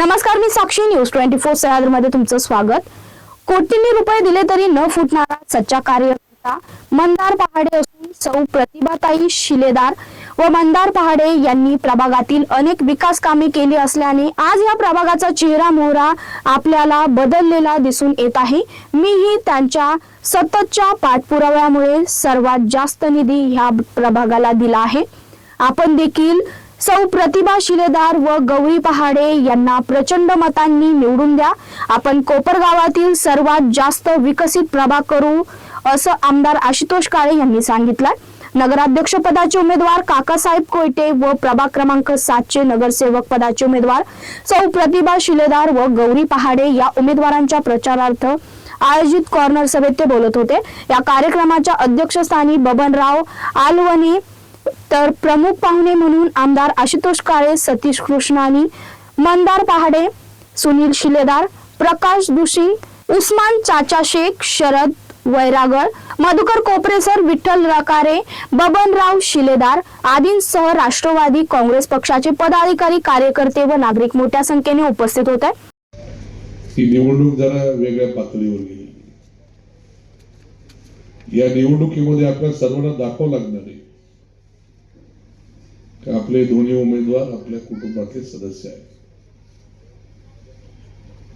नमस्कार मी Sakshi. News twenty four Sahyadri मध्ये तुमचं स्वागत. कोटींनी रुपये दिले तरी न फुटणारा सच्चा कार्यकर्ता मंदार पहाडे असून सौ प्रतिभाताई शिलेदार व मंदार पहाडे यांनी प्रभागातील अनेक विकास कामे केली असल्याने आज या प्रभागाचा चेहरा मोहरा आपल्याला बदललेला दिसून येत आहे. मीही त्यांच्या सततच्या पाठपुराव्यामुळे सर्वात जास्त निधी ह्या प्रभागाला दिला आहे. आपण देखील सौ प्रतिभा शिलेदार व गौरी पहाडे यांना प्रचंड मतांनी निवडून द्या. आपण कोपर गावातील सर्वात जास्त विकसित प्रभाग करू असं आमदार आशुतोष काळे यांनी सांगितलं. नगराध्यक्ष पदाचे उमेदवार काकासाहेब कोयटे व प्रभाग क्रमांक सातचे नगरसेवक पदाचे उमेदवार सौ प्रतिभा शिलेदार व गौरी पहाडे या उमेदवारांच्या प्रचारार्थ आयोजित कॉर्नर सभेत ते बोलत होते. या कार्यक्रमाच्या अध्यक्षस्थानी बबनराव आलवणी तर प्रमुख पाहुणे म्हणून आमदार आशुतोष काळे सतीश कृष्णानी मंदार पहाडे सुनील शिलेदार प्रकाश दुशी उस्मान चाचा शेख शरद वैरागळ मधुकर कोपरेसर विठ्ठल रकारे बबनराव शिलेदार आदींसह राष्ट्रवादी काँग्रेस पक्षाचे पदाधिकारी कार्यकर्ते व नागरिक मोठ्या संख्येने उपस्थित होते. ही निवडणूक जरा वेगळ्या पातळीवर गेली. या निवडणुकीमध्ये आपल्या सर्वांना दाखवावं लागणार आहे. की आपले दोन्ही उमेदवार आपल्या कुटुंबातले सदस्य आहेत.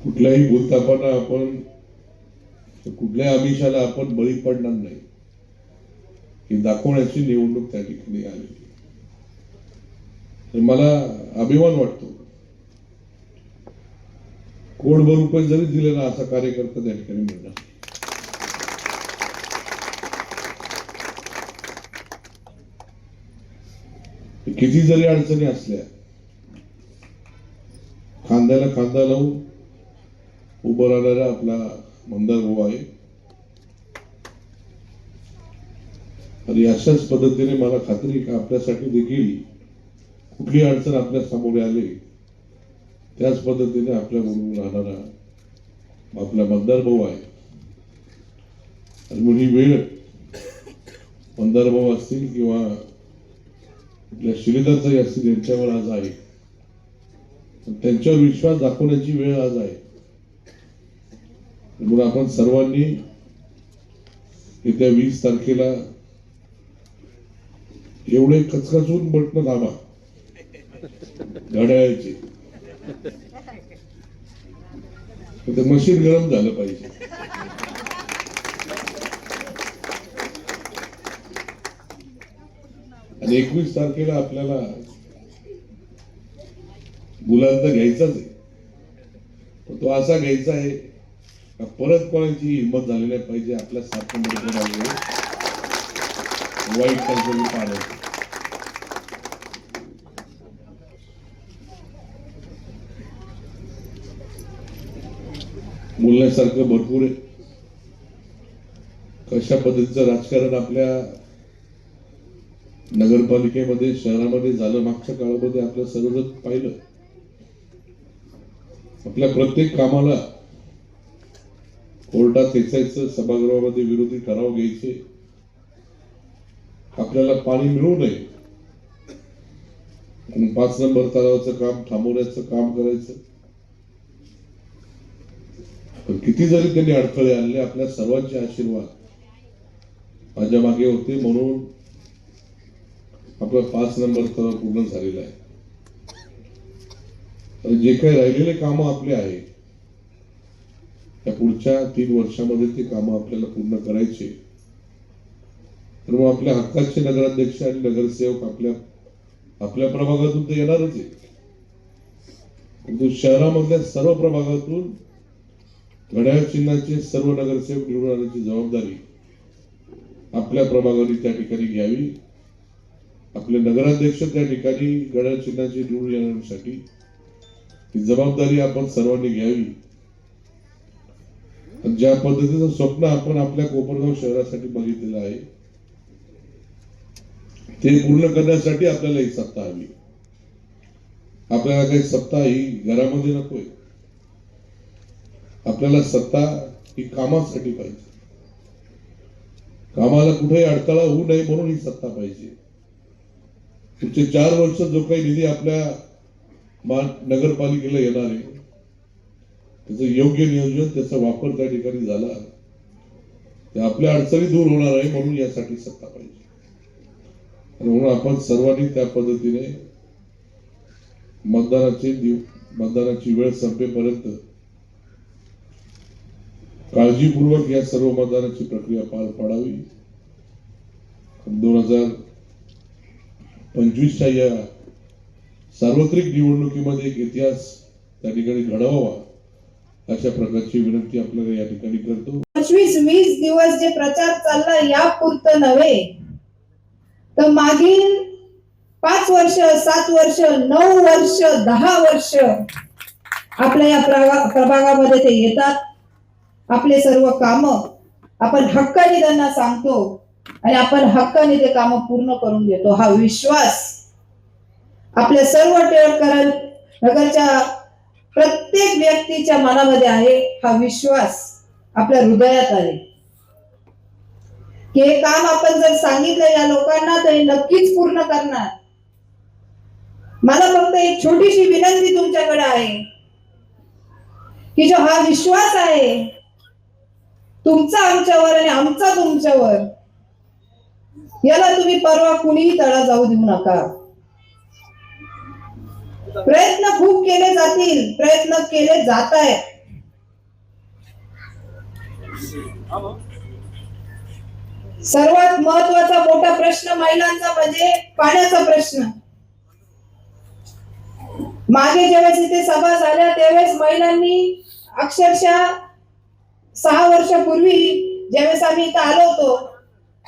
कुठल्याही भूलतापांना आपण कुठल्याही आमिषाला आपण बळी पडणार नाही. ही दाखवण्याची निवडणूक त्या ठिकाणी आलेली तर मला अभिमान वाटतो कोटभर रुपये जरी दिले ना असा कार्यकर्ता त्या ठिकाणी मिळणार किती जरी अडचणी असल्या खांद्याला खांदा लावून उभं राहणारा आपला मंदार भाऊ आहे. आणि अशाच पद्धतीने मला खात्री का आपल्यासाठी देखील कुठली अडचण आपल्यासमोर आली त्याच पद्धतीने आपल्या बरोबर राहणारा आपला मंदार भाऊ आहे. आणि मग ही वेळ मंदार भाऊ असतील किंवा आपल्या शिलेदारचाही असतील यांच्यावर आज आहे. त्यांच्यावर विश्वास दाखवण्याची वेळ आज आहे. म्हणून आपण सर्वांनी येत्या वीस तारखेला एवढे कचकचून बटणं दाबा. घड्याळाचे. मशीन गरम झालं पाहिजे. आणि एकवीस तारखेला आपल्याला मुलांचा घ्यायचाच आहे. पण तो असा घ्यायचा आहे का परत कोणाची हिंमत झाली नाही पाहिजे आपल्या सात वाईट काहीतरी पाडायचं बोलण्यासारखं भरपूर आहे. कशा पद्धतीचं राजकारण आपल्या नगरपालिकेमध्ये शहरामध्ये झालं मागच्या काळामध्ये आपल्या सर्वजण पाहिलं. आपल्या प्रत्येक कामाला कोर्टात खेचायचं सभागृहामध्ये विरोधी ठराव घ्यायचे. आपल्याला पाणी मिळू नये. आणि पाच नंबर तलावाचं काम थांबवण्याचं काम करायचं. पण किती जरी त्यांनी अडथळे आणले आपल्या सर्वांचे आशीर्वाद माझ्या मागे होते म्हणून आपला पाच नंबर तलाव पूर्ण झालेला आहे. जे काही राहिलेले कामं आपले आहे त्या पुढच्या तीन वर्षामध्ये ते कामं आपल्याला पूर्ण करायचे. तर मग आपल्या हक्काचे नगराध्यक्ष आणि नगरसेवक आपल्या आपल्या प्रभागातून ते येणारच आहे परंतु शहरामधल्या सर्व प्रभागातून घड्याळ चिन्हाचे सर्व नगरसेवक निवडून आणण्याची जबाबदारी आपल्या प्रभागाने त्या ठिकाणी घ्यावी. आपले नगराध्यक्ष त्या ठिकाणी गडचिन्हाची चिन्हाचे निवडून येण्यासाठी ही जबाबदारी आपण सर्वांनी घ्यावी. आणि ज्या पद्धतीचं स्वप्न आपण आपल्या कोपरगाव शहरासाठी बघितलेलं आहे ते पूर्ण करण्यासाठी आपल्याला ही सत्ता हवी. आपल्याला काही सत्ता ही घरामध्ये नकोय. आपल्याला सत्ता ही कामासाठी पाहिजे. कामाला कुठेही अडथळा होऊ नये म्हणून ही सत्ता पाहिजे. पुढचे चार वर्ष जो काही निधी आपल्या नगरपालिकेला येणार आहे त्याचं योग्य नियोजन त्याचा वापर त्या ठिकाणी झाला ते आपल्या अडचणी दूर होणार आहे म्हणून यासाठी सत्ता पाहिजे. आणि म्हणून आपण सर्वांनी त्या पद्धतीने मतदानाचे मतदानाची वेळ संपेपर्यंत काळजीपूर्वक या सर्व मतदानाची प्रक्रिया पार पाडावी. दोन हजार पंचवीसच्या या सार्वत्रिक निवडणुकीमध्ये एक इतिहास त्या ठिकाणी घडवावा अशा प्रकारची विनंती आपल्याला या ठिकाणी करतो. पंचवीस वीस दिवस जे प्रचार चालला या पुरतं नव्हे. तर मागील पाच वर्ष सात वर्ष नऊ वर्ष दहा वर्ष आपल्या या प्रभागामध्ये ते येतात. आपले सर्व काम आपण हक्काने त्यांना सांगतो. आणि आपण हक्काने ते काम पूर्ण करून देतो. हा विश्वास आपल्या सर्व टिळककर नगरच्या प्रत्येक व्यक्तीच्या मनामध्ये आहे. हा विश्वास आपल्या हृदयात आहे. की हे काम आपण जर सांगितलं या लोकांना तर हे नक्कीच पूर्ण करणार. मला फक्त एक छोटीशी विनंती तुमच्याकडे आहे. की जो हा विश्वास आहे तुमचा आमच्यावर आणि आमचा तुमच्यावर याला तुम्ही परवा कुणीही तळा जाऊ देऊ नका. प्रयत्न खूप केले जातील. प्रयत्न केले जात आहेत सर्वात महत्त्वाचा मोठा प्रश्न महिलांचा म्हणजे पाण्याचा प्रश्न. मागे ज्यावेळेस इथे सभा झाल्या त्यावेळेस महिलांनी अक्षरशः सहा वर्षापूर्वी ज्यावेळेस आम्ही इथं आलो होतो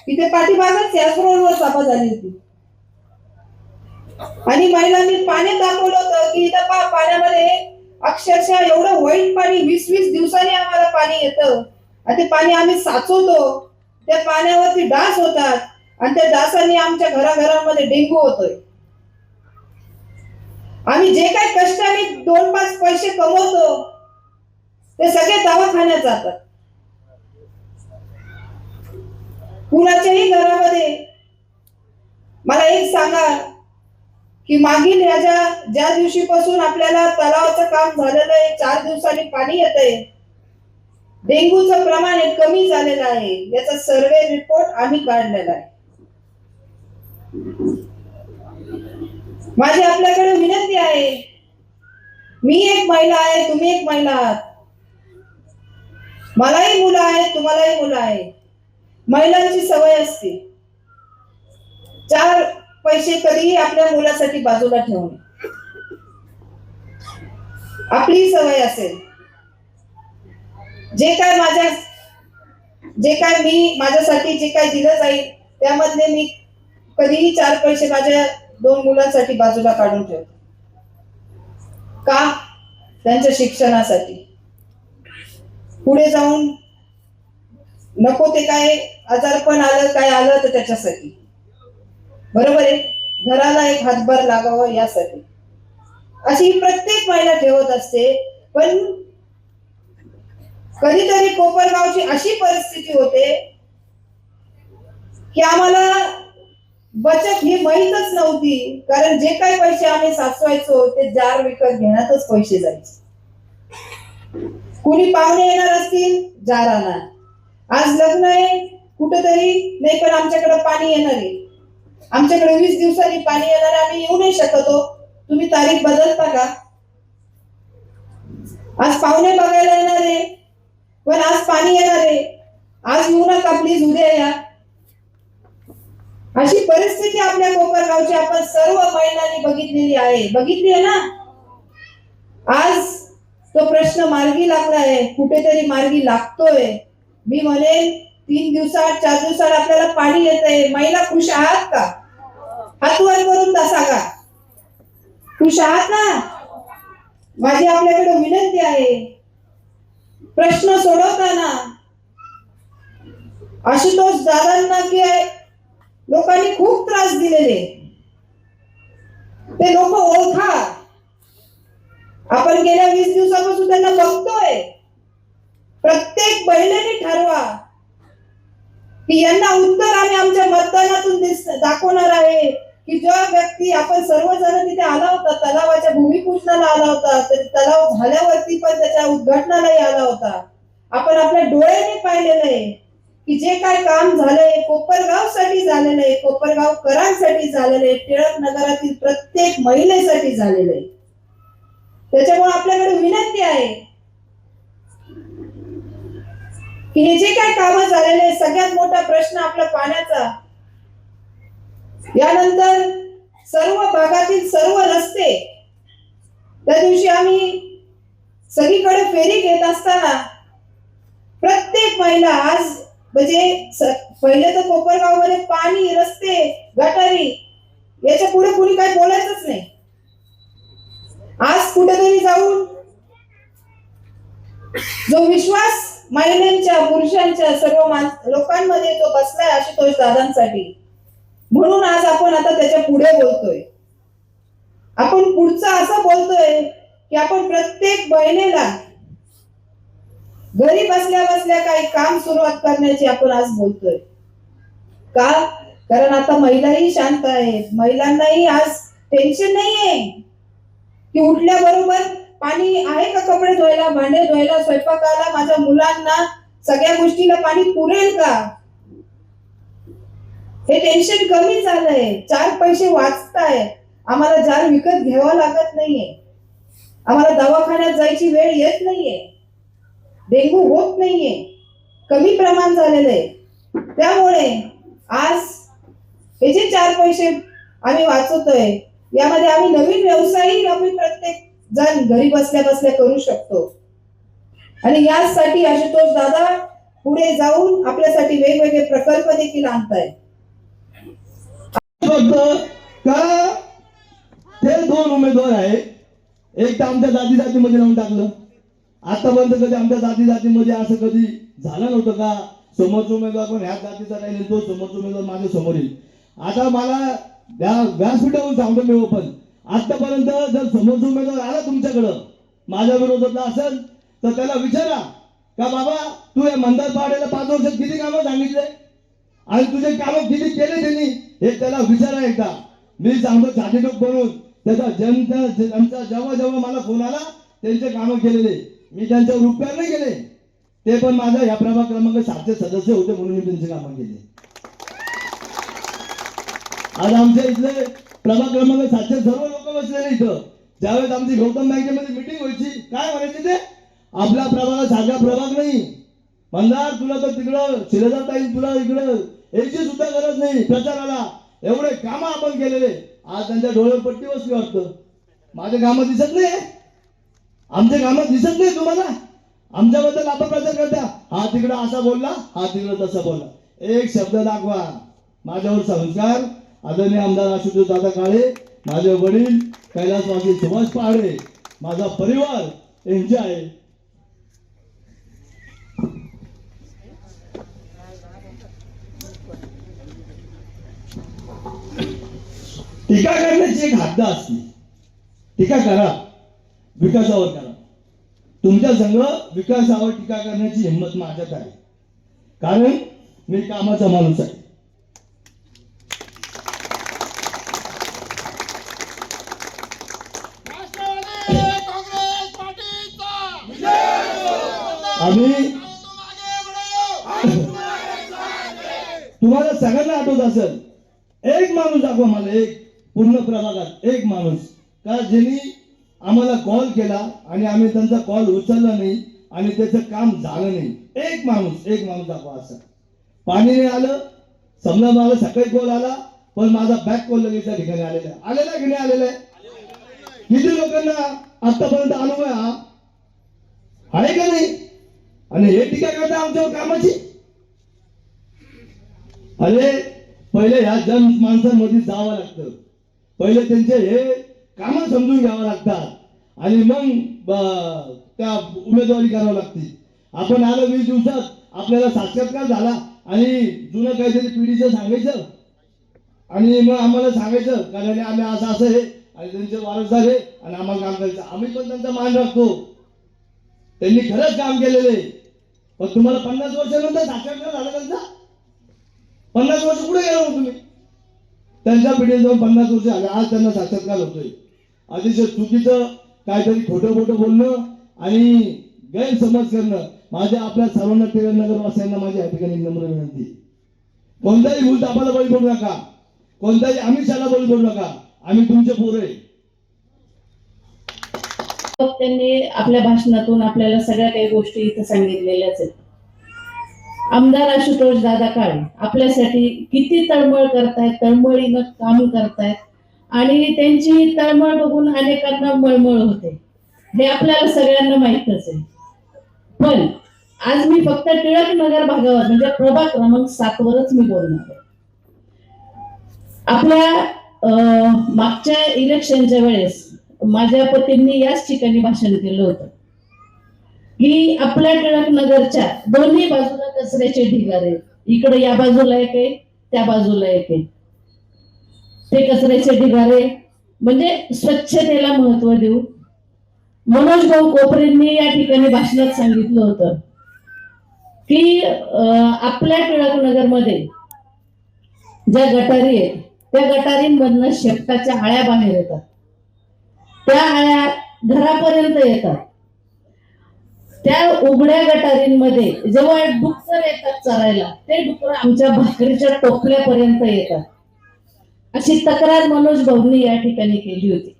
तिथे पाठीमागच याच रोडवर सभा झाली होती. आणि महिलांनी पाणी दाखवलं होतं की इथं पा पाण्यामध्ये अक्षरशः एवढं वाईट पाणी वीस वीस दिवसांनी आम्हाला पाणी येतं. आणि ते पाणी आम्ही साचवतो. त्या पाण्यावरती डास होतात. आणि त्या डासांनी आमच्या घराघरामध्ये डेंगू होतोय. आम्ही जे काही कष्टाने दोन पाच पैसे कमवतो ते सगळे दवाखान्यात जातात. कुणाच्याही घरामध्ये. मला एक सांगा की मागील ह्याच्या ज्या दिवशीपासून आपल्याला तलावाचं काम झालेलं आहे चार दिवसांनी पाणी येत आहे डेंग्यूचं प्रमाण हे कमी झालेलं आहे. याचा सर्वे रिपोर्ट आम्ही काढलेला आहे. माझी आपल्याकडे विनंती आहे मी एक महिला आहे तुम्ही एक महिला आहात. मलाही मुलं आहेत तुम्हालाही मुलं आहे महिलांची सवय असते. चार पैसे कधीही आपल्या मुलासाठी बाजूला ठेवणे. आपली सवय असेल. जे काय माझ्या जे काय मी माझ्यासाठी जे काय दिलं जाईल त्यामधले मी कधीही चार पैसे माझ्या दोन मुलांसाठी बाजूला काढून ठेवतो. का? त्यांच्या शिक्षणासाठी. पुढे जाऊन नको ते काय आजारपण आलं काय आलं तर त्याच्यासाठी. बरोबर आहे? घराला एक हातभार लागावा यासाठी. अशी प्रत्येक महिला ठेवत असते पण कधीतरी कोपरगावची अशी परिस्थिती होते की आम्हाला बचत ही माहीतच नव्हती कारण जे काही पैसे आम्ही साचवायचो ते जार विकत घेण्यातच पैसे जायचे. कुणी पाहुणे येणार असतील? जार आणणार आज लग्न आहे कुठेतरी नाही पण आमच्याकडे पाणी येणार आहे. आमच्याकडे वीस दिवसांनी पाणी येणार आहे, आम्ही येऊ नाही शकतो हो. तुम्ही तारीख बदलता का? आज पाहुणे बघायला येणार आहे पण आज पाणी येणार आहे. आज येऊ नका प्लीज उद्या या. अशी परिस्थिती आपल्या कोपरगावची आपण सर्व महिलांनी बघितलेली आहे. बघितली आहे ना? आज तो प्रश्न मार्गी लागला आहे कुठेतरी मार्गी लागतोय. मी म्हणेन तीन दिवसात चार दिवसात आपल्याला पाणी येत आहे महिला खुश आहात का? हातवर करून तसा का खुश आहात ना? माझी आपल्याकडे विनंती आहे. प्रश्न सोडवताना आशुतोष दादांना की लोकांनी खूप त्रास दिलेले. ते लोक ओळखा. आपण गेल्या वीस दिवसापासून त्यांना बघतोय. प्रत्येक महिलेने ठरवा. की यांना उत्तर आम्ही आमच्या मतदानातून दिस दाखवणार आहे. की जो व्यक्ती आपण सर्वजण तिथे आला होता तलावाच्या भूमिपूजनाला आला होता तर तलाव झाल्यावरती पण त्याच्या उद्घाटनालाही आला होता. आपण आपल्या डोळ्याने पाहिलेलं आहे. की जे काय काम झालंय कोपरगावसाठी झालेलं आहे कोपरगावकरांसाठी झालेलं आहे टिळक नगरातील प्रत्येक महिलेसाठी झालेलं आहे. त्याच्यामुळे आपल्याकडे विनंती आहे. की हे जे काय काम झालेले सगळ्यात मोठा प्रश्न आपला पाण्याचा. यानंतर सर्व भागातील सर्व रस्ते त्या दिवशी आम्ही सगळीकडे फेरी घेत असताना प्रत्येक महिला आज म्हणजे पहिले तर कोपरगावमध्ये पाणी रस्ते गटारी याच्यापुढे कुणी काही बोलायचंच नाही. आज कुठेतरी जाऊन जो विश्वास महिलांच्या पुरुषांच्या सर्व लोकांमध्ये तो बसलाय आशुतोष दादांसाठी. म्हणून आज आपण आता त्याच्या पुढे बोलतोय. आपण पुढचं असं बोलतोय की आपण प्रत्येक बहिणीला घरी बसल्या बसल्या काही काम सुरुवात करण्याची आपण आज बोलतोय. का? कारण आता महिलाही शांत आहेत. महिलांनाही आज टेन्शन नाहीये. की उठल्याबरोबर पाणी आहे का कपडे धुवायला भांडे धुवायला स्वयंपाकाला माझ्या मुलांना सगळ्या गोष्टीला पाणी पुरेल का? हे टेन्शन कमी झालंय. चार पैसे वाचताय. आम्हाला जार विकत घ्यावा लागत नाहीये. आम्हाला दवाखान्यात जायची वेळ येत नाहीये. डेंगू होत नाहीये. कमी प्रमाण झालेलं आहे. त्यामुळे आज हे जे चार पैसे आम्ही वाचवतोय यामध्ये आम्ही नवीन व्यवसायही आम्ही प्रत्येक जण घरी बसल्या बसल्या करू शकतो. आणि यासाठी आशुतोष दादा पुढे जाऊन आपल्यासाठी वेगवेगळे प्रकल्प देखील आणताय का ते दोन उमेदवार आहे एक तर आमच्या जाती जातीमध्ये लावून टाकलं. आतापर्यंत कधी आमच्या जाती जातीमध्ये असं कधी झालं नव्हतं का? समोरचा उमेदवार पण ह्याच जातीचा राहील तो समोरचा उमेदवार माझ्यासमोर येईल आता मला त्या व्यासपीठावरून सांगतो मी ओपन. आतापर्यंत जर समोरचा उमेदवार आला तुमच्याकडं माझ्या विरोधातला असेल तर त्याला विचारा का बाबा तू या मंदार पाड्याला पाच वर्षात किती कामं सांगितले? आणि तुझे कामं किती केले त्यांनी? हे त्याला विचारा एकदा. मी सांगतो छातीटोक बनून. त्याचा जनता त्यांचा जेव्हा जेव्हा मला फोन आला त्यांचे कामं केलेले. मी त्यांच्यावर उपकार नाही केले ते पण माझ्या या प्रभाग क्रमांक सातचे सदस्य होते म्हणून मी त्यांचे कामं केले. आज आमच्या इथले प्रभाग क्रमांक सातशे सर्व लोक बसलेले इथं. ज्यावेळेस आमची गौतम बँकेमध्ये मिटिंग व्हायची काय म्हणायचे ते? आपला प्रभागात साधा प्रभाग नाही. मंदार तुला तर तिकडं शिलेदार ताई तुला इकडं याची सुद्धा गरज नाही प्रचाराला. एवढे काम आपण केलेले. आज त्यांच्या डोळ्यावर पट्टी बसली वाटतं. माझे कामं दिसत नाही. आमचे कामं दिसत नाही तुम्हाला? आमच्याबद्दल आपण प्रचार करता. हा तिकडं असा बोलला हा तिकडं तसा बोलला. एक शब्द दाखवा. माझ्यावर संस्कार आदरणीय आमदार आशुतोष दादा काळे माझे वडील कैलासवासी सुभाष पहाडे माझा परिवार यांचे आहे टीका करण्याची एक हद्द असते टीका करा विकासावर करा. तुमच्या संघ विकासावर टीका करण्याची हिंमत माझ्यात आहे. कारण मी कामाचा माणूस आहे राष्ट्रवादी काँग्रेस पार्टीचा आम्ही तुम्हाला सगळ्यांना आठवत असेल एक माणूस दाखवा मला एक पूर्ण प्रभागात एक माणूस. का ज्यांनी आम्हाला कॉल केला आणि आम्ही त्यांचा कॉल उचलला नाही आणि त्याचं काम झालं नाही. एक माणूस एक माणूस दाखवा असं. पाणी नाही आलं समजा मला सकाळी कॉल आला पण माझा बॅक कॉल लगेच त्या ठिकाणी आलेला आहे. आलेला की नाही आलेला आहे? किती लोकांना आतापर्यंत अनुभव हा? आहे का नाही? आणि हे टीका करता आमच्यावर कामाची? अरे पहिले ह्या जन माणसांमध्ये जावं लागतं. पहिले त्यांचे हे काम समजून घ्यावं लागतात. आणि मग त्या उमेदवारी करावं लागते. आपण आलो वीस दिवसात आपल्याला साक्षात्कार झाला आणि जुनं काहीतरी पिढीचं सांगायचं. आणि मग आम्हाला सांगायचं कारण आम्ही असं असं हे आणि त्यांचे वारसदार हे आणि आम्हाला काम करायचं. आम्ही पण त्यांचा मान राखतो. त्यांनी खरंच काम केलेलं आहे. पण तुम्हाला पन्नास वर्षानंतर साक्षात्कार झाला त्यांचा पन्नास वर्ष पुढे गेलो तुम्ही. त्यांच्या पिढीत जाऊन पन्नास वर्ष आले आज त्यांना साक्षात्कार होतोय अतिशय चुकीचं काहीतरी खोटं खोटं बोलणं आणि गैरसमज करणं. माझ्या आपल्या सर्वांना टिळकनगर वासियांना माझी या ठिकाणी नम्र विनंती. कोणताही भूल तापाला बळी पडू नका. कोणताही आम्ही आमिषाला बळी पडू नका. आम्ही तुमचे पोरं आहे. मग त्यांनी आपल्या भाषणातून आपल्याला सगळ्या काही गोष्टी इथं सांगितलेल्याच आहेत. आमदार आशुतोष दादा काळे आपल्यासाठी किती तळमळ करतायत तळमळीनं काम करतायत आणि त्यांची तळमळ बघून अनेकांना मळमळ होते. हे आपल्याला सगळ्यांना माहीतच आहे. पण आज मी फक्त टिळक नगर भागावर म्हणजे प्रभाग क्रमांक सात वरच मी बोलणार आहे. आपल्या मागच्या इलेक्शनच्या वेळेस माझ्या पतींनी याच ठिकाणी भाषण केलं होतं. की आपल्या टिळक नगरच्या दोन्ही बाजूला कचऱ्याचे ढिगार आहेत. इकडे या बाजूला एक आहे त्या बाजूला एक आहे. ते कचऱ्याचे ढिगारे म्हणजे स्वच्छतेला महत्त्व देऊ मनोज भाऊ कोपरेंनी या ठिकाणी भाषणात सांगितलं होतं की आपल्या टिळक नगरमध्ये ज्या गटारी आहेत त्या गटारींमधनं शेपटाच्या आळ्या बाहेर येतात. त्या आळ्या घरापर्यंत येतात. त्या उघड्या गटारींमध्ये जेव्हा डुक्कर येतात चरायला ते डुक्कर आमच्या भाकरीच्या टोपल्यापर्यंत येतात. अशी तक्रार मनोज भाऊंनी या ठिकाणी केली होती.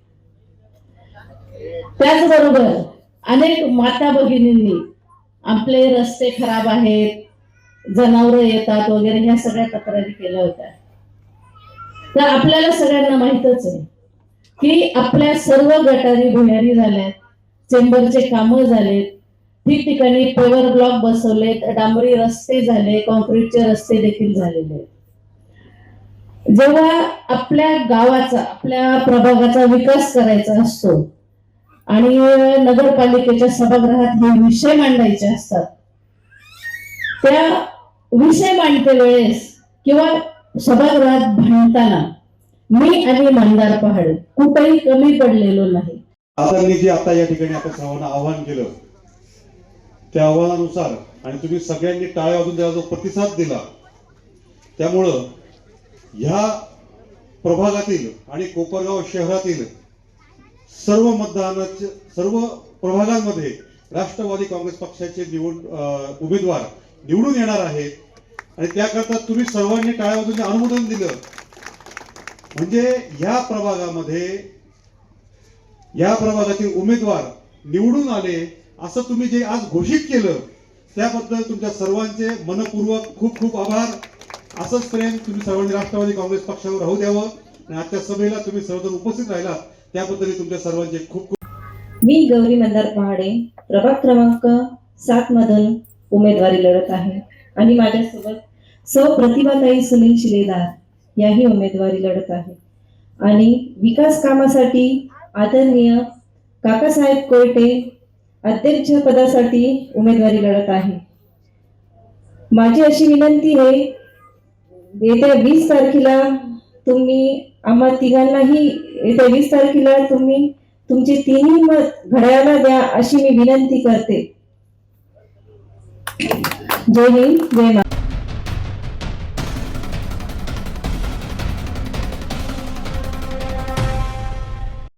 त्याचबरोबर अनेक माता भगिनींनी आपले रस्ते खराब आहेत जनावरं येतात वगैरे ह्या सगळ्या तक्रारी केल्या होत्या. तर आपल्याला सगळ्यांना माहितच आहे. की आपल्या सर्व गटारी भुयारी झाल्यात चेंबरचे कामं झालेत ठिकठिकाणी पेवर ब्लॉक बसवलेत डांबरी रस्ते झाले कॉन्क्रीटचे रस्ते देखील झालेले आहेत. जेव्हा आपल्या गावाचा आपल्या प्रभागाचा विकास करायचा असतो आणि नगरपालिकेच्या सभागृहात हे विषय मांडायचे असतात त्या विषय मांडते वेळेस किंवा सभागृहात भांडताना मी आणि मंदार पहाड कुठेही कमी पडलेलो नाही. दादांनी जे आता या ठिकाणी आपण सर्वांना आवाहन केलं त्या आव्हानानुसार आणि तुम्ही सगळ्यांनी टाळ्या वाजून त्याला जो प्रतिसाद दिला त्यामुळं ह्या प्रभागातील आणि कोपरगाव शहरातील सर्व मतदानाचे सर्व प्रभागांमध्ये राष्ट्रवादी काँग्रेस पक्षाचे निवड उमेदवार निवडून येणार आहेत. आणि त्याकरता तुम्ही सर्वांनी टाळ्या वाजून अनुमोदन दिलं म्हणजे या प्रभागामध्ये या प्रभागातील उमेदवार निवडून आले असं तुम्ही जे आज घोषित केलं त्याबद्दल तुमच्या सर्वांचे मनपूर्वक खूप खूप आभार. असंच प्रेम तुम्ही सर्वांनी राष्ट्रवादी काँग्रेस पक्षावर राहू द्यावं. आणि आजच्या सभेला तुम्ही सर्वजण उपस्थित राहिलात त्याबद्दल तुमच्या सर्वांचे खूप खूप मी गौरी मंदार पहाडे प्रभाग क्रमांक सात मधून उमेदवारी लढत आहे. आणि माझ्यासोबत सौ प्रतिभाताई सुनील शिलेदार याही उमेदवारी लढत आहे. आणि विकास कामासाठी आदरणीय काकासाहेब कोयटे अध्यक्ष पदासाठी उमेदवारी लढत आहे. माझी अशी विनंती आहे येत्या वीस तारखेला तुम्ही आम्हा तिघांनाही येत्या वीस तारखेला तुम्ही तुमचे तिन्ही मत घड्याला द्या अशी मी विनंती करते. जय हिंद जय मा